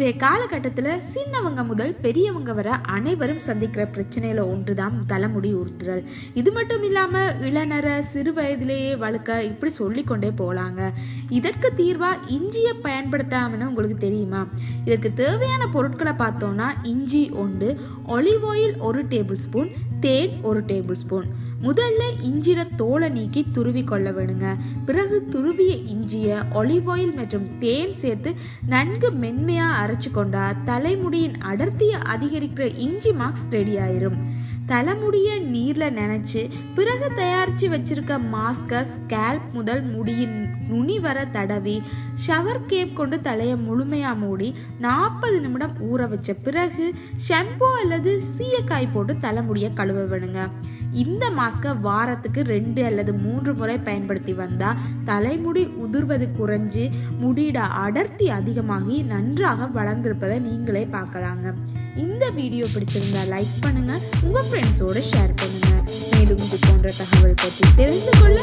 இன்றைய காலகட்டத்தில் சின்னவங்க முதல் பெரியவங்க வர அனைவரும் சந்திக்கிற பிரச்சனையில் ஒன்று தான் தலைமுடி உறுத்துறல் இது மட்டும் இல்லாமல் இளநரை சிறு வயதிலேயே வளர்க்க இப்படி சொல்லிக்கொண்டே போகலாங்க இதற்கு தீர்வாக இஞ்சியை பயன்படுத்தாமன்னு உங்களுக்கு தெரியுமா? இதற்கு தேவையான பொருட்களை பார்த்தோன்னா இஞ்சி ஒன்று ஒலிவ் ஆயில் ஒரு டேபிள் ஸ்பூன் தேன் ஒரு டேபிள் ஸ்பூன் முதல்ல இஞ்சிட தோலை நீக்கி துருவி கொள்ள வேணுங்க பிறகு துருவிய இஞ்சியை ஒலிவ் ஆயில் மற்றும் தேன் சேர்த்து நன்கு மென்மையாக அரைச்சு கொண்டா தலைமுடியின் அடர்த்தியை அதிகரிக்கிற இஞ்சி மாஸ்க் ரெடி ஆயிரும். தலைமுடிய நீரில் நினச்சி பிறகு தயாரித்து வச்சிருக்க மாஸ்கை ஸ்கேல்ப் முதல் முடியின் நுனி வர தடவி ஷவர் கேப் கொண்டு தலையை முழுமையாக மூடி நாற்பது நிமிடம் ஊற வச்ச பிறகு ஷாம்பு அல்லது சீயக்காய் போட்டு தலைமுடியை கழுவ வேணுங்க இந்த மாஸ்கை வாரத்துக்கு ரெண்டு அல்லது மூன்று முறை பயன்படுத்தி வந்தால் தலைமுடி உதிர்வது குறைஞ்சு முடியிட அடர்த்தி அதிகமாகி நன்றாக வளர்ந்திருப்பதை நீங்களே பார்க்கலாங்க. இந்த வீடியோ பிடிச்சிருந்தா லைக் பண்ணுங்க உங்க ஃப்ரெண்ட்ஸோட ஷேர் பண்ணுங்க. மேலும் இது போன்ற தகவல் பற்றி தெரிந்து கொள்ள